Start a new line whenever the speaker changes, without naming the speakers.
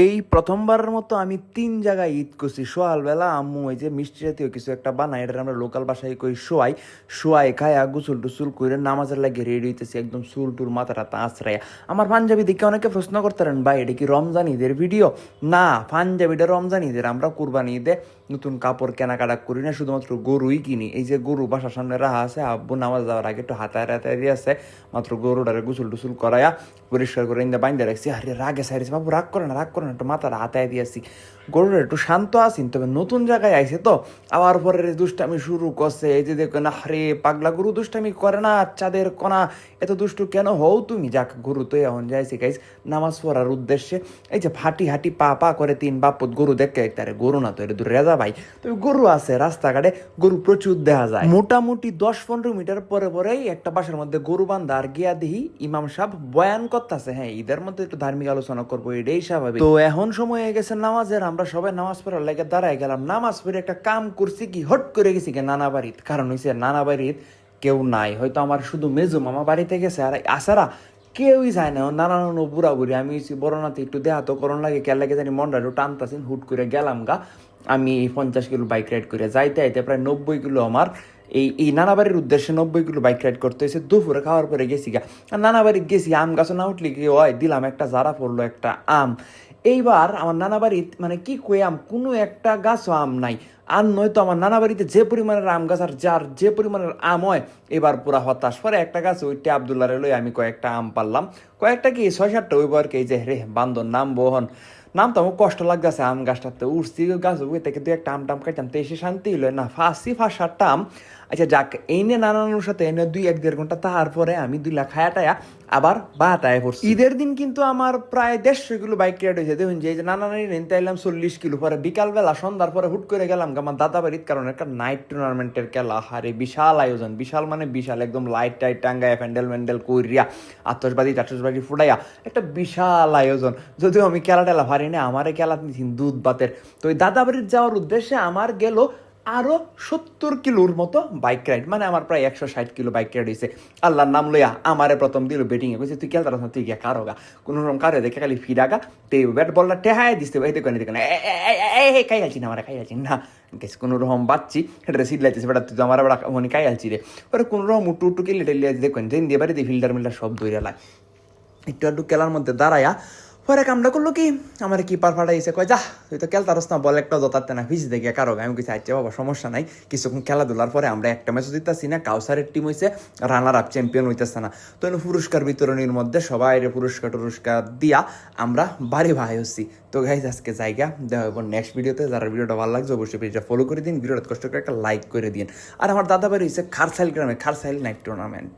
এই প্রথমবারের মতো আমি তিন জায়গায় ঈদ করছি। সকালবেলা আম্মু ওই যে মিষ্টি জাতীয় কিছু একটা বানাই এটা আমরা লোকাল বাসায় কই শোয়াই। শোয়াই, খায়া গুসল টুসুল করে নামাজের লাগে রেডি হইতেছি, একদম চুল টুল মাথা মাথাটা আঁচড়াইয়া আমার পাঞ্জাবি দেখে অনেকে প্রশ্ন করতেন ভাই, এটা কি রমজান ঈদের ভিডিও না, পাঞ্জাবিটা রমজান ঈদের, আমরা কুরবানি ঈদে নতুন কাপড় কেনাকাটা করি না, শুধুমাত্র গরুই কিনি। এই যে গরু বাসার সামনে রাহা আছে, আব্বু নামাজ যাওয়ার আগে একটু হাতায় হাতায় দিয়ে আছে, মাত্র গরুটারে গুসল টুসুল করায়া পরিষ্কার করে ইন্দা বাইন্দা রাখছি। আরে রাগে সাইরেছে, বাবু, রাগ করে না, রাগ করে না একটু মাথার হাতায় দিয়েছি গরুটা একটু শান্ত আসিন তবে নতুন জায়গায় আইছে তো। আবার পরে দুষ্টামি শুরু করছে। এই যে দেখো না রে পাগলা গরু দুষ্টামি করে না, চাঁদের কণা। এত দুষ্টু কেন হও তুমি? যাক, গরু তো এখন যাইছি গাইস নামাজ পড়ার উদ্দেশ্যে। এই যে ফাটি হাঁটি পা পা করে তিন বাপত গরু দেখে তারে গরু না তো এটা দূর রেজা ভাই। তবে গরু আছে রাস্তাঘাটে, গরু প্রচুর দেখা যায়। মোটামুটি দশ পনেরো মিটার পরে পরেই একটা বাসার মধ্যে গরু বান্ধা আর গিয়া দিহি ইমাম সাহেব বয়ান করতেছে। হ্যাঁ ঈদের মধ্যে একটু ধার্মিক আলোচনা করব, এটাই স্বাভাবিক। তো এখন সময় হয়ে গেছে নামাজের, আমরা সবাই নামাজ পড়ার লাগে দাঁড়ায় গেলাম। নামাজ পড়ে একটা কাম করছি কি, হট করে গেছি কি, নানা বাড়িত কারণ হয়েছে নানা বাড়িত কেউ নাই। হয়তো আমার শুধু মেজু মামা বাড়িতে গেছে, আর আসারা কেউই যায় না। নানান বুড়া বুড়ি আমি হইছি বড় নাতে, একটু দেহা তো করণ লাগে কে লাগে জানি মনটা টানতাছেন হুট করে গেলাম গা। আমি পঞ্চাশ কিলো বাইক রাইড করে যাইতে আইতে প্রায় নব্বই কিলো আমার এই এই নানা বাড়ির উদ্দেশ্যে নব্বই কিলো বাইক রাইড করতে হয়েছে। দুপুরে খাওয়ার পরে গেছি গা আর নানা বাড়ির গেছি, আম গাছও না উঠলি কি হয়? দিলাম একটা জারা, পড়ল একটা আম। এইবার আমার নানা বাড়ির মানে কি কয়ে আম? কোনো একটা গাছও আম নাই। আর নয়তো আমার নানা বাড়িতে যে পরিমাণের আম গাছ আর যার যে পরিমাণের আম হয়, এবার পুরা হতাশ। পরে একটা গাছ ওইটা আবদুল্লারে লই আমি কয়েকটা আম পারলাম কয়েকটা কি, ছয় সাতটা, ওই বার এই যে রে, বান্দর নাম বহন নাম তো আমার কষ্ট লাগতেছে, আম গাছটাতে উঠছি গাছ ওই থেকে দু একটা আম টাম খাইতাম তো এসে শান্তি হইল। না, ফাঁসি, ফাঁস সাতটা আম। আচ্ছা যাক, এই নিয়ে নানানুর সাথে এনে দুই এক দেড় ঘণ্টা, তারপরে আমি দুই লাখ খায়া টায়া আবার বাটায় পড়ছি ঈদের দিন কিন্তু আমার প্রায় দেড়শো কিলো বাইক রাইড হয়েছে দেখুন যে নানা নানি নিতে চল্লিশ কিলো। পরে বিকালবেলা সন্ধ্যার পরে হুট করে গেলাম আমার দাদা বাড়ির কারণ একটা নাইট টুর্নামেন্টের খেলা। হারে বিশাল আয়োজন, বিশাল মানে বিশাল, একদম লাইট টাইট টাঙ্গায় প্যান্ডেল ম্যান্ডেল কইরিয়া আতসবাদি টাটসবাদি ফুটাইয়া, একটা বিশাল আয়োজন। যদিও আমি খেলা টেলা পারি না আমারে খেলা নিয়েছি দুধ বাতের তো ওই দাদা বাড়ির যাওয়ার উদ্দেশ্যে আমার গেল আরও সত্তর কিলোর মতো বাইক রাইড মানে আমার প্রায় একশো ষাট কিলো বাইক রাইড হয়েছে আল্লাহর নাম লইয়া আমারে প্রথম দিল ব্যাটিং এ। কইছে, তুই খেলতে না, তুই গিয়া কারও গা কোনো রকম কারে দেখে খালি ফিরাগা তে ব্যাট বলটা টেহাই দিতে এই দেখো দেখো এই খাই আলছি না আমার খাই আলছি না গেছে কোনো রকম বাচ্চি এটা সিট লাইতেছে বেটা, তুই তো আমার বেড়া মনে খাই আলছি রে। ওরা কোনো রকম উটু উটু কেলে টেলে দেখবেন দিন দিয়ে বাড়িতে ফিল্টার মিল্টার সব দৌড়ে লাই একটু একটু খেলার মধ্যে দাঁড়ায়া পরে কামটা করল কি? আমার কি পার ফাটাইছে? কয় যা তুই তো খেলতারস না, বল একটা দতাতে না, ভিজ দেখে কারও আমি কিছু আচ্ছা বাবা, সমস্যা নাই। কিছুক্ষণ খেলাধুলার পরে আমরা একটা ম্যাচ দিতেছি না, কাউসারের টিম হয়েছে রানার আপ চ্যাম্পিয়ন হইতেছে না। তো পুরস্কার বিতরণীর মধ্যে সবাই পুরস্কার টুরস্কার দিয়া আমরা বাড়ি ভাই হচ্ছি। তো গাইজ আজকে জায়গা দেখা হব নেক্সট ভিডিওতে যারা ভিডিওটা ভালো লাগছে, অবশ্যই পেজটা ফলো করে দিন ভিডিওটা কষ্ট করে একটা লাইক করে দিন। আর আমার দাদা বাড়ি হচ্ছে খারসাইল গ্রামে, খারসাইল নাইট টুর্নামেন্ট